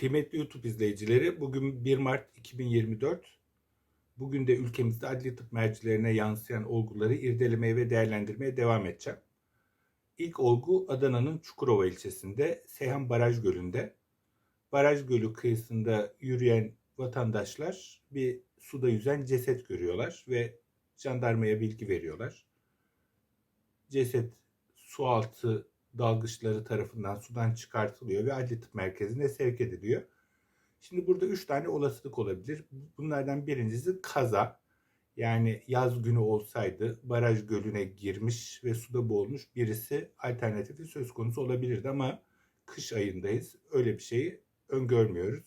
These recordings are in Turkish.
Kıymetli YouTube izleyicileri, bugün 1 Mart 2024. Bugün de ülkemizde adli tıp mercilerine yansıyan olguları irdelemeye ve değerlendirmeye devam edeceğim. İlk olgu Adana'nın Çukurova ilçesinde Seyhan Baraj Gölü'nde. Baraj Gölü kıyısında yürüyen vatandaşlar bir suda yüzen ceset görüyorlar ve jandarmaya bilgi veriyorlar. Ceset su altı dalgıçları tarafından sudan çıkartılıyor ve adli tıp merkezine sevk ediliyor. Şimdi burada üç tane olasılık olabilir. Bunlardan birincisi kaza. Yani yaz günü olsaydı baraj gölüne girmiş ve suda boğulmuş birisi alternatifi söz konusu olabilirdi ama kış ayındayız. Öyle bir şeyi öngörmüyoruz.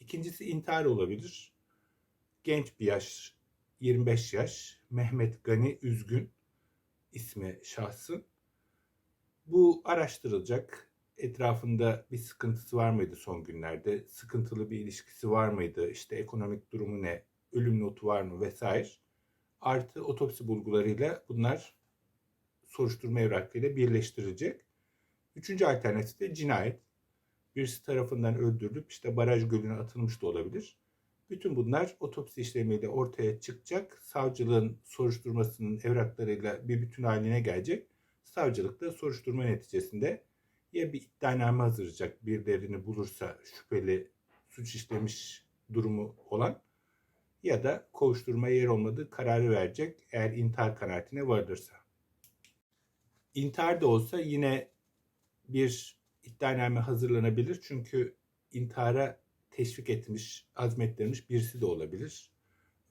İkincisi intihar olabilir. Genç bir yaş, 25 yaş, Mehmet Gani Üzgün ismi şahsın. Bu araştırılacak. Etrafında bir sıkıntısı var mıydı son günlerde? Sıkıntılı bir ilişkisi var mıydı? İşte ekonomik durumu ne? Ölüm notu var mı vesaire. Artı otopsi bulgularıyla bunlar soruşturma evrakıyla birleştirilecek. Üçüncü alternatif de cinayet. Birisi tarafından öldürülüp işte baraj gölüne atılmış da olabilir. Bütün bunlar otopsi işlemiyle ortaya çıkacak. Savcılığın soruşturmasının evraklarıyla bir bütün haline gelecek. Savcılık da soruşturma neticesinde ya bir iddianame hazırlayacak birilerini bulursa şüpheli suç işlemiş durumu olan ya da kovuşturma yer olmadığı kararı verecek eğer intihar kanaatine varılırsa. İntihar da olsa yine bir iddianame hazırlanabilir çünkü intihara teşvik etmiş, azmettirmiş birisi de olabilir.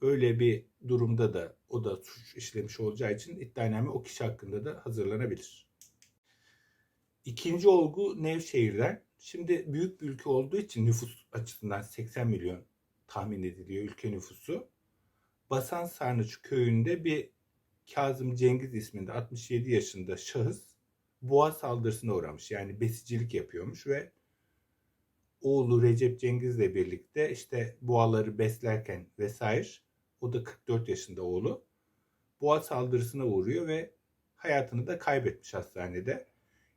Öyle bir durumda da o da suç işlemiş olacağı için iddianame o kişi hakkında da hazırlanabilir. İkinci olgu Nevşehir'den. Şimdi büyük bir ülke olduğu için nüfus açısından 80 milyon tahmin ediliyor ülke nüfusu. Basan Sarnıç köyünde bir Kazım Cengiz isminde 67 yaşında şahıs boğa saldırısına uğramış. Yani besicilik yapıyormuş ve oğlu Recep Cengiz'le birlikte işte boğaları beslerken vesaire o da 44 yaşında oğlu boğa saldırısına uğruyor ve hayatını da kaybetmiş hastanede.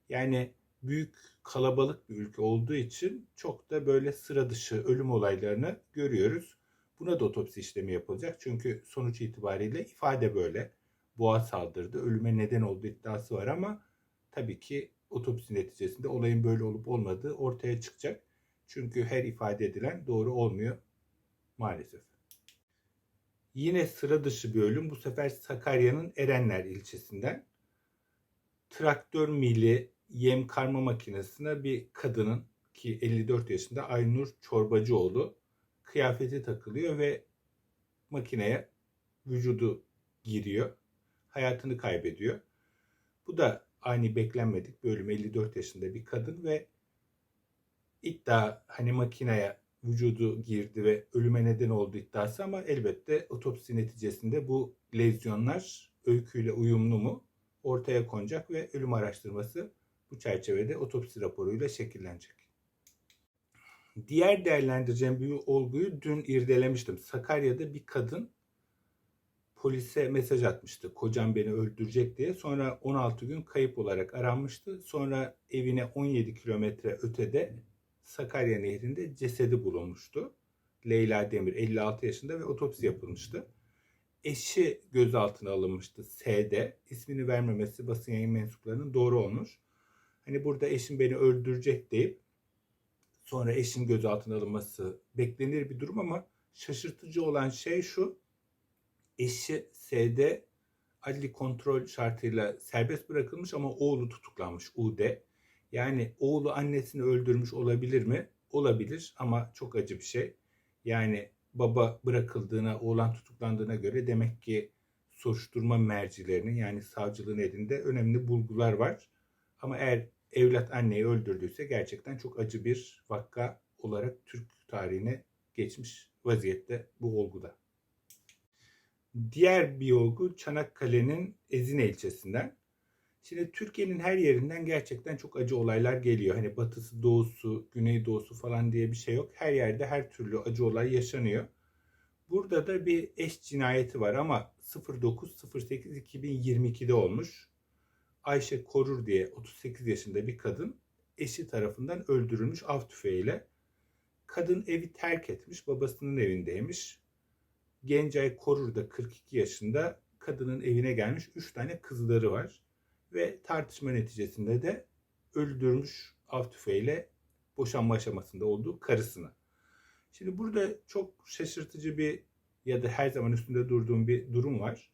Yani büyük kalabalık bir ülke olduğu için çok da böyle sıra dışı ölüm olaylarını görüyoruz. Buna da otopsi işlemi yapılacak. Çünkü sonuç itibariyle ifade böyle. Boğa saldırdı, ölüme neden olduğu iddiası var ama tabii ki otopsi neticesinde olayın böyle olup olmadığı ortaya çıkacak. Çünkü her ifade edilen doğru olmuyor maalesef. Yine sıra dışı bir ölüm bu sefer Sakarya'nın Erenler ilçesinden. Traktör mili yem karma makinesine bir kadının ki 54 yaşında Aynur Çorbacıoğlu kıyafeti takılıyor ve makineye vücudu giriyor. Hayatını kaybediyor. Bu da ani beklenmedik bir ölüm 54 yaşında bir kadın ve iddia hani makineye vücudu girdi ve ölüme neden oldu iddiası ama elbette otopsi neticesinde bu lezyonlar öyküyle uyumlu mu ortaya konacak ve ölüm araştırması bu çerçevede otopsi raporuyla şekillenecek. Diğer değerlendireceğim bir olguyu dün irdelemiştim. Sakarya'da bir kadın polise mesaj atmıştı. Kocam beni öldürecek diye. Sonra 16 gün kayıp olarak aranmıştı. Sonra evine 17 kilometre ötede Sakarya Nehri'nde cesedi bulunmuştu. Leyla Demir 56 yaşında ve otopsi yapılmıştı. Eşi gözaltına alınmıştı S'de. İsmini vermemesi basın yayın mensuplarının doğru olmuş. Hani burada eşim beni öldürecek deyip sonra eşin gözaltına alınması beklenir bir durum ama şaşırtıcı olan şey şu. Eşi S'de adli kontrol şartıyla serbest bırakılmış ama oğlu tutuklanmış UD. Yani oğlu annesini öldürmüş olabilir mi? Olabilir ama çok acı bir şey. Yani baba bırakıldığına, oğlan tutuklandığına göre demek ki soruşturma mercilerinin yani savcılığın elinde önemli bulgular var. Ama eğer evlat anneyi öldürdüyse gerçekten çok acı bir vakka olarak Türk tarihine geçmiş vaziyette bu olguda. Diğer bir olgu Çanakkale'nin Ezine ilçesinden. Şimdi Türkiye'nin her yerinden gerçekten çok acı olaylar geliyor. Hani batısı, doğusu, güneydoğusu falan diye bir şey yok. Her yerde her türlü acı olay yaşanıyor. Burada da bir eş cinayeti var ama 09.08.2022'de olmuş. Ayşe Korur diye 38 yaşında bir kadın eşi tarafından öldürülmüş av tüfeğiyle. Kadın evi terk etmiş, babasının evindeymiş. Gencay Korur da 42 yaşında kadının evine gelmiş. 3 tane kızları var. Ve tartışma neticesinde de öldürmüş av tüfeğiyle boşanma aşamasında olduğu karısını. Şimdi burada çok şaşırtıcı bir ya da her zaman üstünde durduğum bir durum var.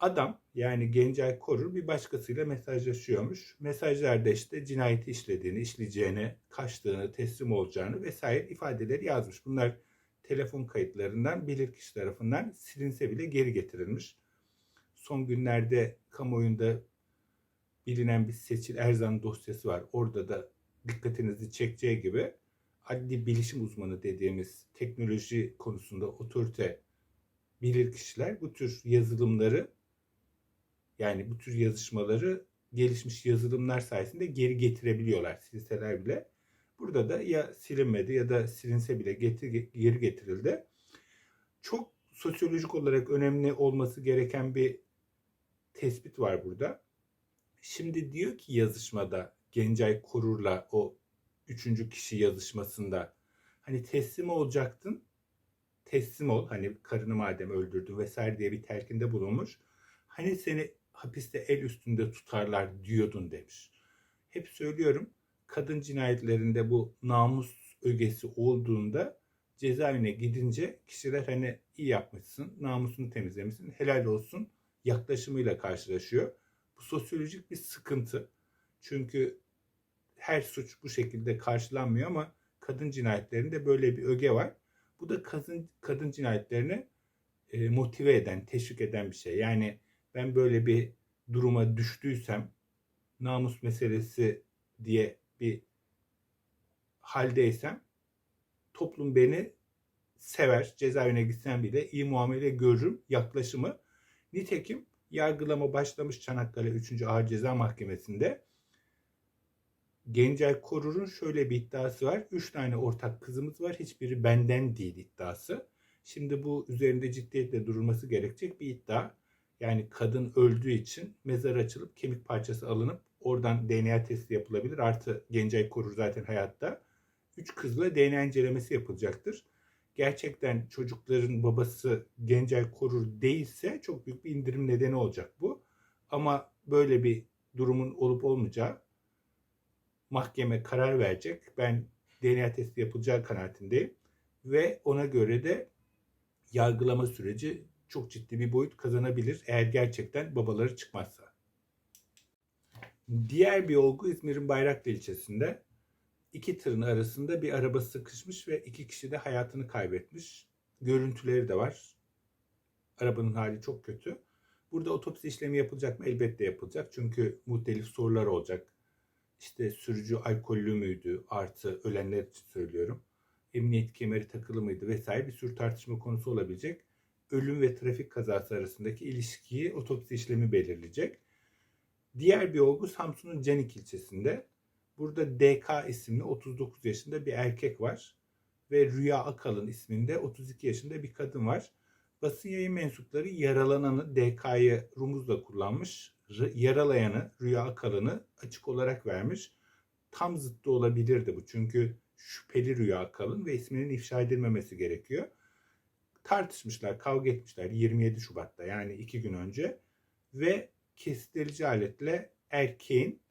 Adam yani Gencay Korur bir başkasıyla mesajlaşıyormuş. Mesajlarda işte cinayeti işlediğini, işleyeceğini, kaçtığını, teslim olacağını vesaire ifadeleri yazmış. Bunlar telefon kayıtlarından bilirkişi tarafından silinse bile geri getirilmiş. Son günlerde kamuoyunda bilinen bir Seçil Erzan dosyası var. Orada da dikkatinizi çekeceği gibi adli bilişim uzmanı dediğimiz teknoloji konusunda otorite bilir kişiler bu tür yazılımları yani bu tür yazışmaları gelişmiş yazılımlar sayesinde geri getirebiliyorlar silseler bile. Burada da ya silinmedi ya da silinse bile getir, geri getirildi. Çok sosyolojik olarak önemli olması gereken bir tespit var burada. Şimdi diyor ki yazışmada Gencay Korur'la o üçüncü kişi yazışmasında hani teslim olacaktın teslim ol hani karını madem öldürdün vesaire diye bir telkinde bulunmuş. Hani seni hapiste el üstünde tutarlar diyordun demiş. Hep söylüyorum kadın cinayetlerinde bu namus ögesi olduğunda cezaevine gidince kişiler hani iyi yapmışsın, namusunu temizlemişsin, helal olsun yaklaşımıyla karşılaşıyor. Bu sosyolojik bir sıkıntı. Çünkü her suç bu şekilde karşılanmıyor ama kadın cinayetlerinde böyle bir öge var. Bu da kadın kadın cinayetlerini e, motive eden, teşvik eden bir şey. Yani ben böyle bir duruma düştüysem namus meselesi diye bir haldeysem toplum beni sever. Cezaevine gitsem bile iyi muamele görürüm yaklaşımı. Nitekim yargılama başlamış Çanakkale 3. Ağır Ceza Mahkemesi'nde. Gencay Korur'un şöyle bir iddiası var. Üç tane ortak kızımız var. Hiçbiri benden değil iddiası. Şimdi bu üzerinde ciddiyetle durulması gerekecek bir iddia. Yani kadın öldüğü için mezar açılıp kemik parçası alınıp oradan DNA testi yapılabilir. Artı Gencay Korur zaten hayatta. Üç kızla DNA incelemesi yapılacaktır. Gerçekten çocukların babası Gencay Korur değilse çok büyük bir indirim nedeni olacak bu. Ama böyle bir durumun olup olmayacağı mahkeme karar verecek. Ben DNA testi yapılacağı kanaatindeyim. Ve ona göre de yargılama süreci çok ciddi bir boyut kazanabilir eğer gerçekten babaları çıkmazsa. Diğer bir olgu İzmir'in Bayraklı ilçesinde iki tırın arasında bir araba sıkışmış ve iki kişi de hayatını kaybetmiş. Görüntüleri de var. Arabanın hali çok kötü. Burada otopsi işlemi yapılacak mı? Elbette yapılacak. Çünkü muhtelif sorular olacak. İşte sürücü alkollü müydü? Artı ölenler için söylüyorum. Emniyet kemeri takılı mıydı vesaire bir sürü tartışma konusu olabilecek. Ölüm ve trafik kazası arasındaki ilişkiyi otopsi işlemi belirleyecek. Diğer bir olgu Samsun'un Canik ilçesinde. Burada DK isimli 39 yaşında bir erkek var. Ve Rüya Akalın isminde 32 yaşında bir kadın var. Basın yayın mensupları yaralananı DK'yı rumuzla kullanmış. Yaralayanı Rüya Akalın'ı açık olarak vermiş. Tam zıttı olabilirdi bu. Çünkü şüpheli Rüya Akalın ve isminin ifşa edilmemesi gerekiyor. Tartışmışlar, kavga etmişler 27 Şubat'ta yani iki gün önce. Ve kestirici aletle erkeğin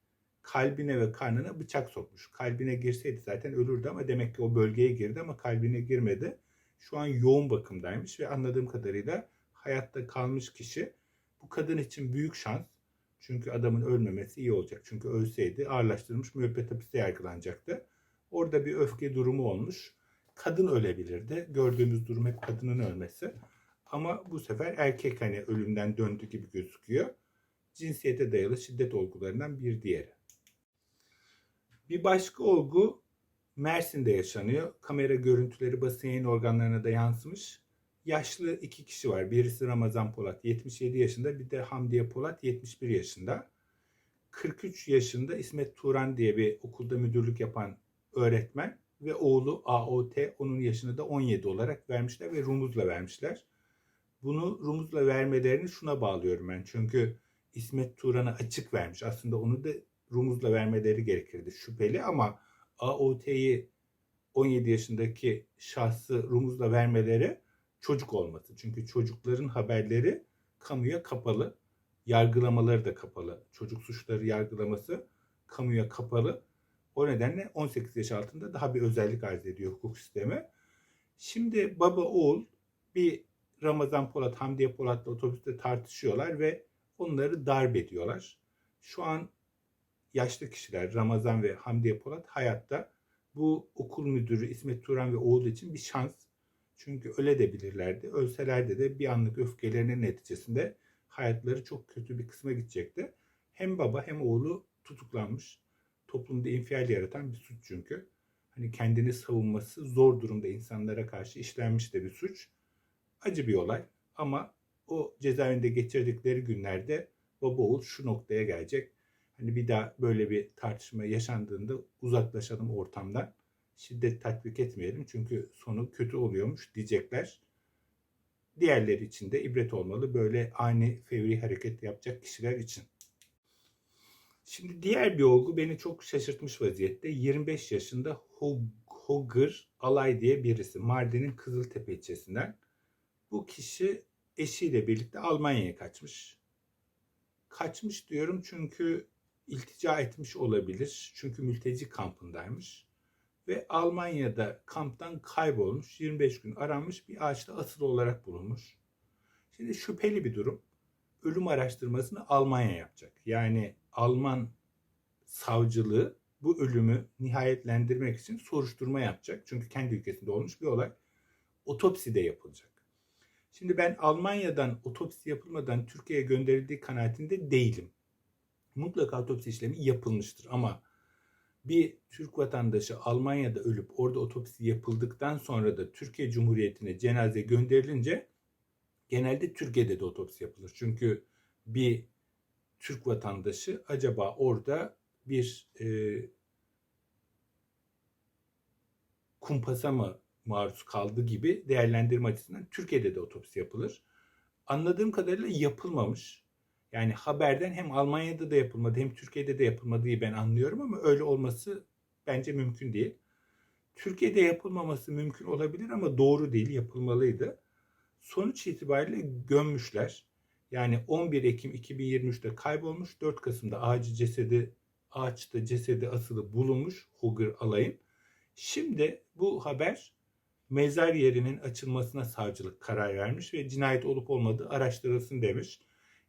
kalbine ve karnına bıçak sokmuş. Kalbine girseydi zaten ölürdü ama demek ki o bölgeye girdi ama kalbine girmedi. Şu an yoğun bakımdaymış ve anladığım kadarıyla hayatta kalmış kişi. Bu kadın için büyük şans. Çünkü adamın ölmemesi iyi olacak. Çünkü ölseydi ağırlaştırılmış müebbet hapiste yargılanacaktı. Orada bir öfke durumu olmuş. Kadın ölebilirdi. Gördüğümüz durum hep kadının ölmesi. Ama bu sefer erkek hani ölümden döndü gibi gözüküyor. Cinsiyete dayalı şiddet olgularından bir diğeri. Bir başka olgu Mersin'de yaşanıyor. Kamera görüntüleri basın yayın organlarına da yansımış. Yaşlı iki kişi var. Birisi Ramazan Polat 77 yaşında bir de Hamdiye Polat 71 yaşında. 43 yaşında İsmet Turan diye bir okulda müdürlük yapan öğretmen ve oğlu AOT onun yaşını da 17 olarak vermişler ve rumuzla vermişler. Bunu rumuzla vermelerini şuna bağlıyorum ben. Çünkü İsmet Turan'a açık vermiş. Aslında onu da rumuzla vermeleri gerekirdi şüpheli ama AOT'yi 17 yaşındaki şahsı rumuzla vermeleri çocuk olması. Çünkü çocukların haberleri kamuya kapalı. Yargılamaları da kapalı. Çocuk suçları yargılaması kamuya kapalı. O nedenle 18 yaş altında daha bir özellik arz ediyor hukuk sistemi. Şimdi baba oğul bir Ramazan Polat, Hamdiye Polat'la otobüste tartışıyorlar ve onları darp ediyorlar. Şu an yaşlı kişiler Ramazan ve Hamdiye Polat hayatta bu okul müdürü İsmet Turan ve oğlu için bir şans. Çünkü öyle de bilirlerdi. Ölselerdi de bir anlık öfkelerinin neticesinde hayatları çok kötü bir kısma gidecekti. Hem baba hem oğlu tutuklanmış. Toplumda infial yaratan bir suç çünkü. Hani kendini savunması zor durumda insanlara karşı işlenmiş de bir suç. Acı bir olay ama o cezaevinde geçirdikleri günlerde baba oğul şu noktaya gelecek. Hani bir daha böyle bir tartışma yaşandığında uzaklaşalım ortamdan. Şiddet tatbik etmeyelim çünkü sonu kötü oluyormuş diyecekler. Diğerleri için de ibret olmalı böyle ani fevri hareket yapacak kişiler için. Şimdi diğer bir olgu beni çok şaşırtmış vaziyette. 25 yaşında Hogger Alay diye birisi. Mardin'in Kızıltepe ilçesinden. Bu kişi eşiyle birlikte Almanya'ya kaçmış. Kaçmış diyorum çünkü iltica etmiş olabilir. Çünkü mülteci kampındaymış. Ve Almanya'da kamptan kaybolmuş. 25 gün aranmış bir ağaçta asılı olarak bulunmuş. Şimdi şüpheli bir durum. Ölüm araştırmasını Almanya yapacak. Yani Alman savcılığı bu ölümü nihayetlendirmek için soruşturma yapacak. Çünkü kendi ülkesinde olmuş bir olay. Otopsi de yapılacak. Şimdi ben Almanya'dan otopsi yapılmadan Türkiye'ye gönderildiği kanaatinde değilim. Mutlaka otopsi işlemi yapılmıştır ama bir Türk vatandaşı Almanya'da ölüp orada otopsi yapıldıktan sonra da Türkiye Cumhuriyeti'ne cenaze gönderilince genelde Türkiye'de de otopsi yapılır. Çünkü bir Türk vatandaşı acaba orada bir e, kumpasa mı maruz kaldı gibi değerlendirme açısından Türkiye'de de otopsi yapılır. Anladığım kadarıyla yapılmamış. Yani haberden hem Almanya'da da yapılmadı hem Türkiye'de de yapılmadığı ben anlıyorum ama öyle olması bence mümkün değil. Türkiye'de yapılmaması mümkün olabilir ama doğru değil, yapılmalıydı. Sonuç itibariyle gömmüşler. Yani 11 Ekim 2023'te kaybolmuş, 4 Kasım'da ağacı cesedi, ağaçta cesedi asılı bulunmuş Hugger alayın. Şimdi bu haber mezar yerinin açılmasına savcılık karar vermiş ve cinayet olup olmadığı araştırılsın demiş.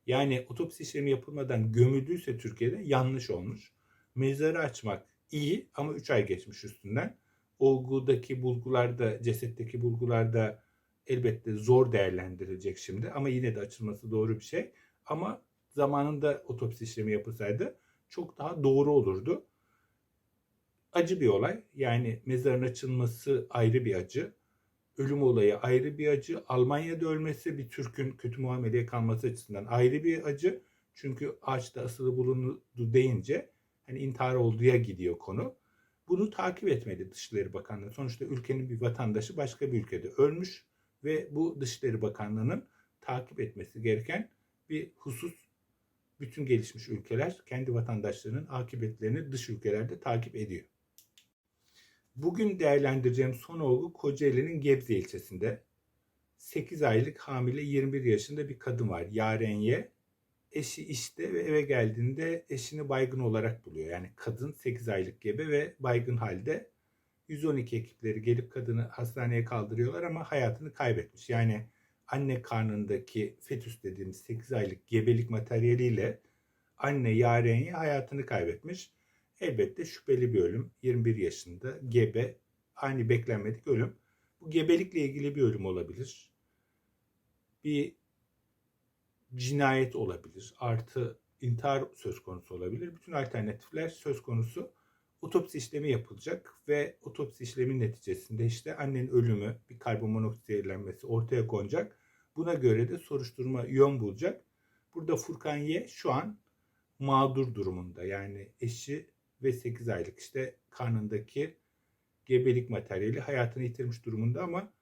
Yani otopsi işlemi yapılmadan gömüldüyse Türkiye'de yanlış olmuş. Mezarı açmak iyi ama 3 ay geçmiş üstünden. Olgudaki bulgularda, cesetteki bulgularda elbette zor değerlendirilecek şimdi ama yine de açılması doğru bir şey. Ama zamanında otopsi işlemi yapılsaydı çok daha doğru olurdu. Acı bir olay. Yani mezarın açılması ayrı bir acı. Ölüm olayı ayrı bir acı. Almanya'da ölmesi bir Türk'ün kötü muameleye kalması açısından ayrı bir acı. Çünkü ağaçta asılı bulundu deyince hani intihar olduğuya gidiyor konu. Bunu takip etmedi Dışişleri Bakanlığı. Sonuçta ülkenin bir vatandaşı başka bir ülkede ölmüş ve bu Dışişleri Bakanlığı'nın takip etmesi gereken bir husus. Bütün gelişmiş ülkeler kendi vatandaşlarının akıbetlerini dış ülkelerde takip ediyor. Bugün değerlendireceğim son olgu Kocaeli'nin Gebze ilçesinde. 8 aylık hamile 21 yaşında bir kadın var. Yarenye. Eşi işte ve eve geldiğinde eşini baygın olarak buluyor. Yani kadın 8 aylık gebe ve baygın halde 112 ekipleri gelip kadını hastaneye kaldırıyorlar ama hayatını kaybetmiş. Yani anne karnındaki fetüs dediğimiz 8 aylık gebelik materyaliyle anne Yarenye hayatını kaybetmiş. Elbette şüpheli bir ölüm. 21 yaşında gebe aynı beklenmedik ölüm. Bu gebelikle ilgili bir ölüm olabilir. Bir cinayet olabilir. Artı intihar söz konusu olabilir. Bütün alternatifler söz konusu. Otopsi işlemi yapılacak ve otopsi işlemi neticesinde işte annenin ölümü, bir karbonmonoksit zehirlenmesi ortaya konacak. Buna göre de soruşturma yön bulacak. Burada Furkan Y şu an mağdur durumunda. Yani eşi ve 8 aylık işte karnındaki gebelik materyali hayatını yitirmiş durumunda ama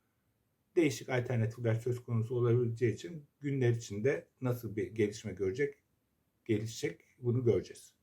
değişik alternatifler söz konusu olabileceği için günler içinde nasıl bir gelişme görecek, gelişecek bunu göreceğiz.